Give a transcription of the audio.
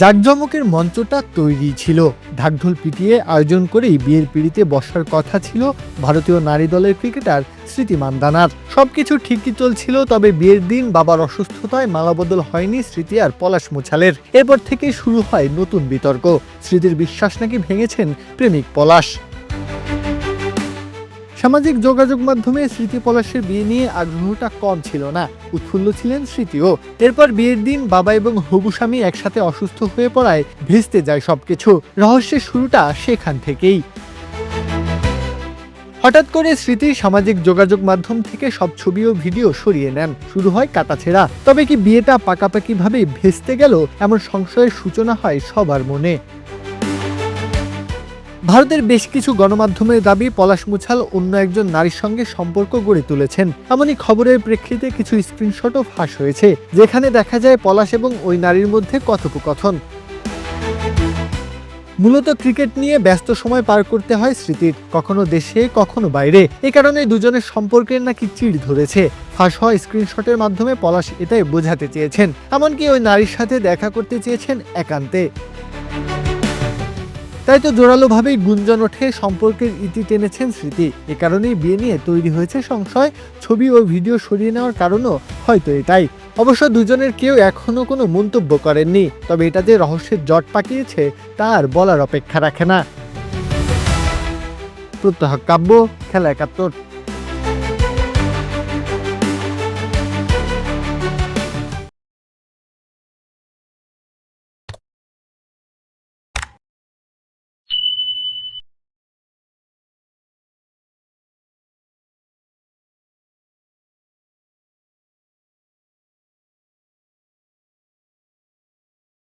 জাকজমকের মঞ্চটা তৈরি ছিল। ঢাকঢোল পিটিয়ে আয়োজন করেই বিয়ের পিড়িতে বসার কথা ছিল ভারতীয় নারী দলের ক্রিকেটার স্মৃতি মান্দানার। সবকিছু ঠিকই চলছিল, তবে বিয়ের দিন বাবার অসুস্থতায় মালাবদল হয়নি স্মৃতি আর পলাশ মুছালের। এরপর থেকে শুরু হয় নতুন বিতর্ক। স্মৃতির বিশ্বাস নাকি ভেঙেছেন প্রেমিক পলাশ। সামাজিক যোগাযোগ মাধ্যমে স্মৃতি পলাশের বিয়ে নিয়ে আগ্রহটা কম ছিল না, উৎফুল্ল ছিলেন স্মৃতিও। এরপর বিয়ের দিন বাবা এবং হবু স্বামী একসাথে অসুস্থ হয়ে পড়ায় ভেস্তে যায় সবকিছু। রহস্যের শুরুটা সেখান থেকেই। হঠাৎ করে স্মৃতি সামাজিক যোগাযোগ মাধ্যম থেকে সব ছবি ও ভিডিও সরিয়ে নেন। শুরু হয় কাটাছেড়া। তবে কি বিয়েটা পাকাপাকি ভাবে ভেস্তে গেল, এমন সংশয়ের সূচনা হয় সবার মনে। ভারতের বেশ কিছু গণমাধ্যমের দাবি, পলাশ মুছাল অন্য একজন নারীর সঙ্গে সম্পর্ক গড়ে তুলেছেন। এমনই খবরের প্রেক্ষিতে কিছু স্ক্রিনশটও ফাঁস হয়েছে, যেখানে দেখা যায় পলাশ এবং ওই নারীর মধ্যে কথোপকথন। মূলত ক্রিকেট নিয়ে ব্যস্ত সময় পার করতে হয় স্মৃতির, কখনো দেশে, কখনো বাইরে। এ কারণে দুজনের সম্পর্কের নাকি চিড় ধরেছে। ফাঁস হওয়া স্ক্রিনশটের মাধ্যমে পলাশ এটাই বোঝাতে চেয়েছেন। এমনকি ওই নারীর সাথে দেখা করতে চেয়েছেন একান্তে। তাই তো জোরালোভাবেই গুঞ্জন ওঠে সম্পর্কের ইতি টেনেছেন স্মৃতি। এ কারণেই বিয়ে নিয়ে তৈরি হয়েছে সংশয়, ছবি ও ভিডিও সরিয়ে নেওয়ার কারণও হয়তো এটাই। অবশ্য দুজনের কেউ এখনও কোনো মন্তব্য করেননি, তবে এটা যে রহস্যের জট পাকিয়েছে তার বলার অপেক্ষা রাখে না। প্রত্যহ কাব্য, খেলা একাত্তর।